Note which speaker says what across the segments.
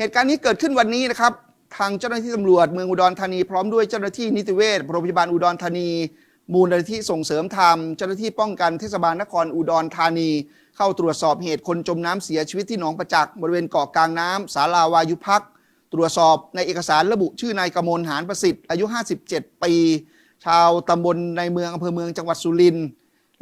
Speaker 1: เหตุการณ์นี้เกิดขึ้นวันนี้นะครับ ทางเจ้าหน้าที่ตำรวจเมืองอุดรธานีพร้อมด้วยเจ้าหน้าที่นิติเวชโรงพยาบาลอุดรธานี มูลนิธิส่งเสริมธรรมเจ้าหน้าที่ป้องกันเทศบาลนครอุดรธานี เข้าตรวจสอบเหตุคนจมน้ำเสียชีวิตที่หนองประจักษ์บริเวณเกาะกลางน้ำสาลาวายุพักตรวจสอบในเอกสารระบุชื่อนายกมลหานประสิทธิ์อายุ 57 ปี ชาวตำบลในเมืองอำเภอเมืองจังหวัดสุรินทร์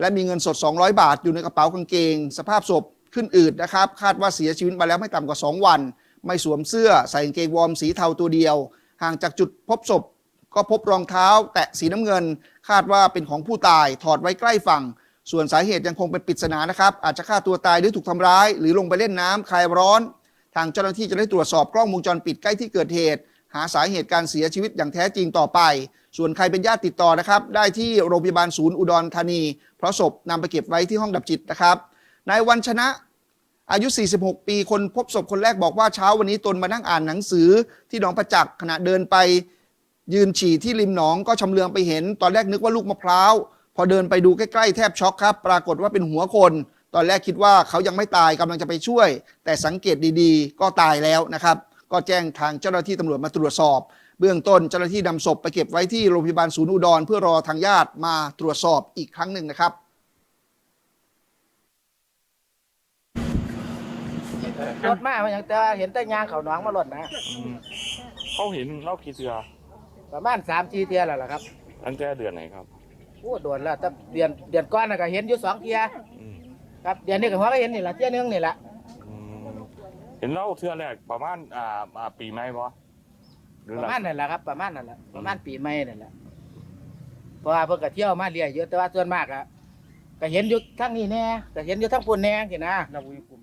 Speaker 1: และมีเงินสด 200 บาทอยู่ในกระเป๋ากางเกง สภาพศพขึ้นอืดนะครับ คาดว่าเสียชีวิตมาแล้วไม่ต่ำกว่า 2 วัน ไม่สวมเสื้อใส่กางเกงวอร์มสีเทาตัวเดียว ห่างจากจุดพบศพ ก็พบรองเท้า แตะสีน้ำเงิน คาดว่าเป็นของผู้ตายถอดไว้ใกล้ฝั่ง ส่วนสาเหตุยังคงเป็นปริศนานะครับ อาจจะฆ่าตัวตายหรือถูกทำร้าย หรือลงไปเล่นน้ำคลายร้อน ทางเจ้าหน้าที่จะได้ตรวจสอบกล้องวงจรปิดใกล้ที่เกิดเหตุ หาสาเหตุการเสียชีวิตอย่างแท้จริงต่อไป ส่วนใครเป็นญาติติดต่อนะครับ ได้ที่โรงพยาบาลศูนย์อุดรธานี เพราะศพนำไปเก็บไว้ที่ห้องดับจิตนะครับนายวันชนะ อายุ 46 ปี คนพบศพคนแรกบอกว่าเช้าวันนี้ตนมานั่งอ่านหนังสือที่หนองประจักษ์ขณะเดินไป ยืนฉี่ที่ริมหนองก็ชำเลืองไปเห็น ตอนแรกนึกว่าลูกมะพร้าว พอเดินไปดูใกล้ๆแทบช็อกครับ ปรากฏว่าเป็นหัวคน ตอนแรกคิดว่าเขายังไม่ตายกำลังจะไปช่วย แต่สังเกตดีๆ ก็ตายแล้วนะครับ ก็แจ้งทางเจ้าหน้าที่ตำรวจมาตรวจสอบ เบื้องต้นเจ้าหน้าที่นำศพไปเก็บไว้ที่โรงพยาบาลศูนย์อุดรเพื่อรอทางญาติมาตรวจสอบอีกครั้งหนึ่งนะครับ
Speaker 2: รถมามันยังแต่ว่าเห็นแต่ยางเขาหน้องมาหล่นนะ
Speaker 3: อืมเขาเห็นเล่ากี่เสือ
Speaker 2: ประมาณสามสี่เทียแล้วล่ะครับ
Speaker 3: ตั้งแต่เดือนไหนครับ
Speaker 2: โอ้โดนแล้วแต่เดือนเดือนก้อนน่ะก็เห็นอยู่สองเทีย
Speaker 3: อืม
Speaker 2: ครับเดือนนี้ก็หัวก็เห็นนี่ละเทียหนึงนี่ละ
Speaker 3: อืมเห็นเล่าเทือแรกประมาณอ่าอ่าปีไหมบ่หรือ
Speaker 2: ป
Speaker 3: หลั
Speaker 2: ระ
Speaker 3: ง
Speaker 2: มาณนั่นแหละครับประมาณนั่นแหละประมาณปีใหม่นั่นแหละเพราะว่าเพิ่นก็เที่ยวมาเรื่อยเยอะแต่ว่าส่วนมากอะก็เห็นอยู่ทั้งนี้แน่ก็เห็นอยู่ทั้งปุ่นแน่สินะ
Speaker 4: เราอยู่กลุ่ม